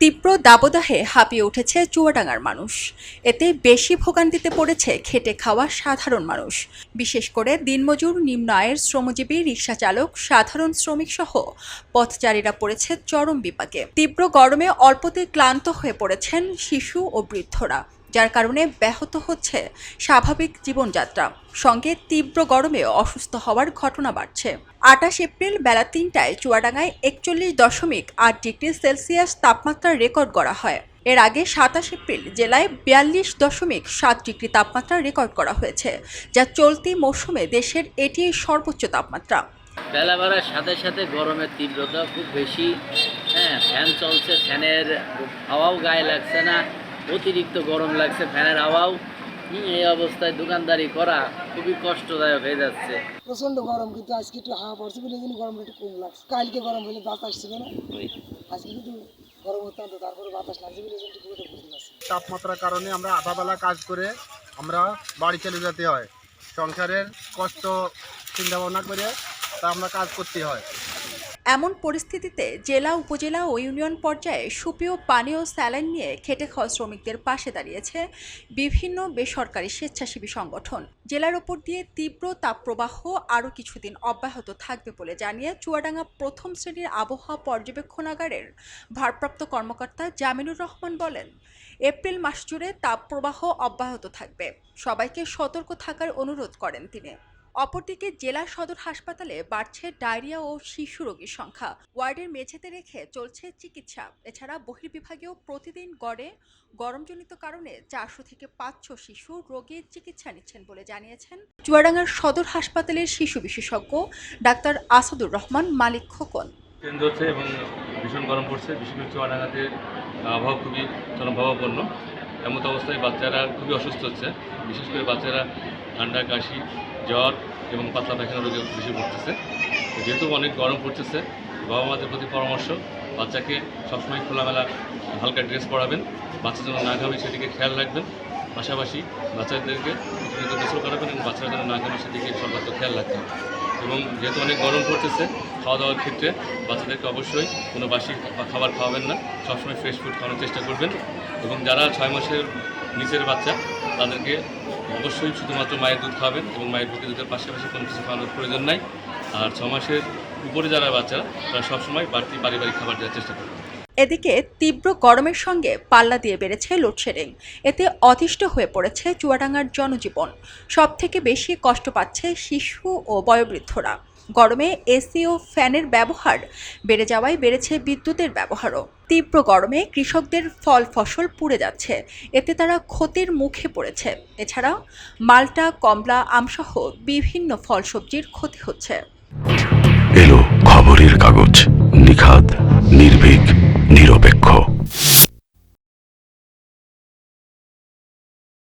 তীব্র দাবদাহে হাঁপিয়ে উঠেছে চুয়াডাঙ্গার মানুষ। এতে বেশি ভোগান্তিতে পড়েছে খেটে খাওয়া সাধারণ মানুষ। বিশেষ করে দিনমজুর, নিম্ন আয়ের শ্রমজীবী, রিক্সা চালক, সাধারণ শ্রমিক সহ পথচারীরা পড়েছে চরম বিপাকে। তীব্র গরমে অল্পতে ক্লান্ত হয়ে পড়েছেন শিশু ও বৃদ্ধরা। যার কারণে ব্যাহত হচ্ছে স্বাভাবিক জীবনযাত্রা। সঙ্গে তীব্র গরমে অসুস্থ হওয়ার ঘটনা বাড়ছে। আটাশ এপ্রিল বেলা তিনটায় চুয়াডাঙ্গায় একচল্লিশ দশমিক আট ডিগ্রি সেলসিয়াস তাপমাত্রা রেকর্ড করা হয়। এর আগে সাতাশ এপ্রিল জেলায় বিয়াল্লিশ দশমিক সাত ডিগ্রি তাপমাত্রা রেকর্ড করা হয়েছে, যা চলতি মৌসুমে দেশের এটি সর্বোচ্চ তাপমাত্রা। বেলা বাড়ার সাথে সাথে গরমের তীব্রতা খুব বেশি হ্যাঁ ফ্যান চলছে, ফ্যানের হাওয়াও গায়ে লাগছে না। অতিরিক্ত গরম লাগছে ফ্যানের হাওয়াও। এই অবস্থায় দোকানদারি করা? খুবই কষ্টদায়ক হয়ে যাচ্ছে। প্রচণ্ড গরম কিন্তু আজকে একটু হাওয়া পড়ছে বলে জন্য গরম একটু কম লাগছে। কালকে গরম হলে বাতাস ছিল না? আজকে কিন্তু গরম হতে হতো তারপরে বাতাস লাগছে বলে জন্য একটু তাপমাত্রার কারণে আমরা আধাবেলা কাজ করে আমরা বাড়ি চলে যেতে হয়। সংসারের কষ্ট চিন্তা ভাবনা করে তা আমরা কাজ করতে হয়। এমন পরিস্থিতিতে জেলা, উপজেলা ও ইউনিয়ন পর্যায়ে সুপেয় পানীয় স্যালাইন নিয়ে খেটে খাওয়া শ্রমিকদের পাশে দাঁড়িয়েছে বিভিন্ন বেসরকারি স্বেচ্ছাসেবী সংগঠন। জেলার ওপর দিয়ে তীব্র তাপপ্রবাহ আরও কিছুদিন অব্যাহত থাকবে বলে জানিয়ে চুয়াডাঙ্গা প্রথম শ্রেণির আবহাওয়া পর্যবেক্ষণাগারের ভারপ্রাপ্ত কর্মকর্তা জামিনুর রহমান বলেন, এপ্রিল মাস জুড়ে তাপপ্রবাহ অব্যাহত থাকবে। সবাইকে সতর্ক থাকার অনুরোধ করেন তিনি। অপরদিকে জেলা সদর হাসপাতালে বাড়ছে ডায়রিয়া ও শিশু রোগীর সংখ্যা। ওয়ার্ডের মেঝেতে রেখে চলছে চিকিৎসা। এছাড়া বহির্বিভাগেও প্রতিদিন গড়ে গরমজনিত কারণে চারশো থেকে পাঁচশো শিশু রোগীর চিকিৎসা নিচ্ছেন বলে জানিয়েছেন চুয়াডাঙ্গার সদর হাসপাতালের শিশু বিশেষজ্ঞ ডাক্তার আসাদুর রহমান মালিক খোকন। হচ্ছে এবং ভীষণ গরম পড়ছে। বিশেষ করে চুয়াডাঙ্গাতে আবহাওয়া খুবই চরমভাবাপন্ন এমত অবস্থায় বাচ্চারা খুবই অসুস্থ হচ্ছে। বিশেষ করে বাচ্চারা ঠান্ডা, কাশি, জ্বর এবং পাতলা পায়খানা রোগে বেশি পড়তেছে। যেহেতু অনেক গরম পড়তেছে বাবা মাদের প্রতি পরামর্শ, বাচ্চাকে সবসময় খোলামেলা হালকা ড্রেস পরাবেন বাচ্চা যেন না ঘামে সেদিকে খেয়াল রাখবেন। পাশাপাশি বাচ্চাদেরকে গোসল করাবেন এবং বাচ্চারা যেন না ঘামে সেদিকে সর্বাত্মক খেয়াল রাখতে হবে এবং যেহেতু অনেক গরম পড়তেছে খাওয়া দাওয়ার ক্ষেত্রে বাচ্চাদেরকে অবশ্যই কোনো বাসি খাবার খাওয়াবেন না। সবসময় ফ্রেশ ফুড খাওয়ানোর চেষ্টা করবেন। এবং যারা ছয় মাসের নিচের বাচ্চা, তাদেরকে অবশ্যই শুধুমাত্র মায়ের দুধ খাওয়াবেন এবং মায়ের বুকে দুধের পাশাপাশি কোনো কিছু খাওয়ানোর প্রয়োজন নাই। আর ছ মাসের উপরে যারা বাচ্চারা তারা সবসময় বাড়তি পারিবারিক খাবার দেওয়ার চেষ্টা করবেন। এদিকে তীব্র গরমের সঙ্গে পাল্লা দিয়ে বেড়েছে লোডশেডিং। এতে অতিষ্ঠ হয়ে পড়েছে চুয়াডাঙ্গার জনজীবন। সবথেকে বেশি কষ্ট পাচ্ছে শিশু ও বয়োবৃদ্ধরা। গরমে এসি ও ফ্যানের ব্যবহার বেড়ে যাওয়ায় বেড়েছে বিদ্যুতের ব্যবহারও। তীব্র গরমে কৃষকদের ফল ফসল পুড়ে যাচ্ছে, এতে তারা ক্ষতির মুখে পড়েছে। এছাড়া মাল্টা, কমলা, আমসহ বিভিন্ন ফল সবজির ক্ষতি হচ্ছে। এলো খবরের কাগজ নিখাত নির্ভীক, নিরপেক্ষ।